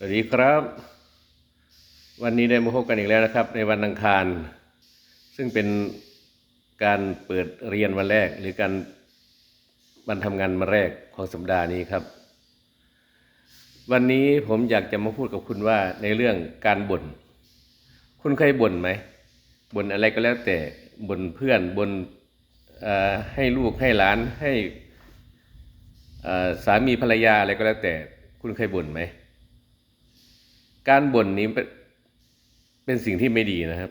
สวัสดีครับ วันนี้ได้มาพบกันอีกแล้วนะครับ ในวันอังคาร ซึ่งเป็นการเปิดเรียนวันแรก หรือการวันทำงานวันแรกของสัปดาห์นี้ครับ วันนี้ผมอยากจะมาพูดกับคุณว่าในเรื่องการบ่นคุณเคยบ่นไหมบ่นอะไรก็แล้วแต่บ่นเพื่อนบ่นเอ่อให้ลูกให้หลานให้สามีภรรยาอะไรก็แล้วแต่ คุณเคยบ่นไหม การบ่นนี้เป็นเป็นสิ่งที่ไม่ดีนะครับ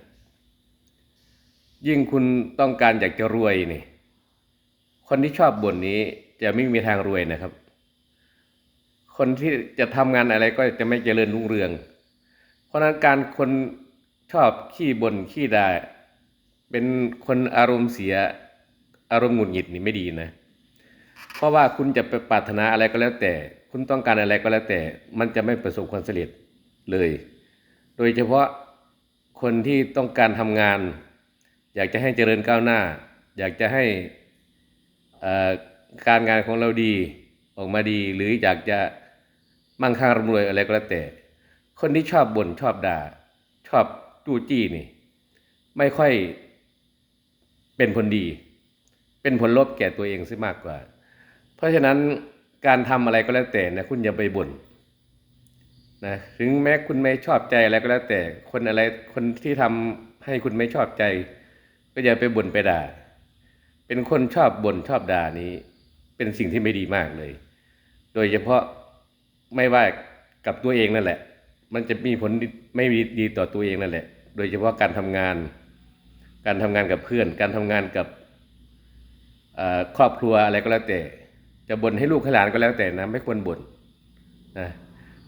ยิ่งคุณต้องการอยากจะรวยนี่ คนที่ชอบบ่นนี้จะไม่มีทางรวยนะครับ คนที่จะทำงานอะไรก็จะไม่เจริญรุ่งเรือง เพราะฉะนั้นการคนชอบขี้บ่นขี้ด่าเป็นคนอารมณ์เสียอารมณ์หงุดหงิดนี่ไม่ดีนะ เพราะว่าคุณจะไปปรารถนาอะไรก็แล้วแต่ คุณต้องการอะไรก็แล้วแต่ มันจะไม่ประสบความสำเร็จ เลย โดยเฉพาะคนที่ต้องการทำงาน อยากจะให้เจริญก้าวหน้า อยากจะให้การงานของเราดีออกมาดี หรืออยากจะมั่งคั่งร่ำรวยอะไรก็แล้วแต่ คนที่ชอบบ่นชอบด่า ชอบจู้จี้นี่ ไม่ค่อยเป็นผลดี เป็นผลลบแก่ตัวเองซะมากกว่า เพราะฉะนั้นการทำอะไรก็แล้วแต่นะคุณอย่าไปบ่น นะถึงแม้คุณไม่ชอบใจอะไรก็แล้วแต่คนอะไรคนที่ทำให้คุณไม่ชอบใจ ก็อย่าไปบ่นไปด่า เป็นคนชอบบ่นชอบด่านี้ เป็นสิ่งที่ไม่ดีมากเลย โดยเฉพาะไม่ว่ากับตัวเองนั่นแหละ มันจะมีผลไม่ดีต่อตัวเองนั่นแหละ โดยเฉพาะการทำงาน การทำงานกับเพื่อน การทำงานกับครอบครัวอะไรก็แล้วแต่ จะบ่นให้ลูกให้หลานก็แล้วแต่นะ ไม่ควรบ่นนะ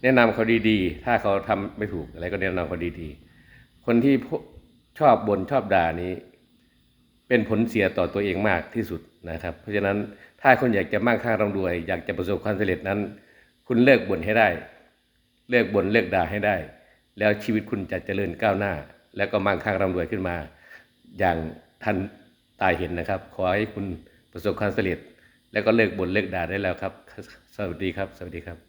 แนะนำเขาดีๆ ถ้าเขาทำไม่ถูกอะไรก็แนะนำเขาดีๆ คนที่ชอบบ่นชอบด่านี้ เป็นผลเสียต่อตัวเองมากที่สุดนะครับ เพราะฉะนั้นถ้าคุณอยากจะมั่งคั่งร่ำรวย อยากจะประสบความสำเร็จนั้น คุณเลิกบ่นให้ได้ เลิกบ่นเลิกด่าให้ได้ แล้วชีวิตคุณจะเจริญก้าวหน้า แล้วก็มั่งคั่งร่ำรวยขึ้นมา อย่างทันตายเห็นนะครับ ขอให้คุณประสบความสำเร็จ แล้วก็เลิกบ่นเลิกด่าได้แล้วครับ สวัสดีครับ สวัสดีครับ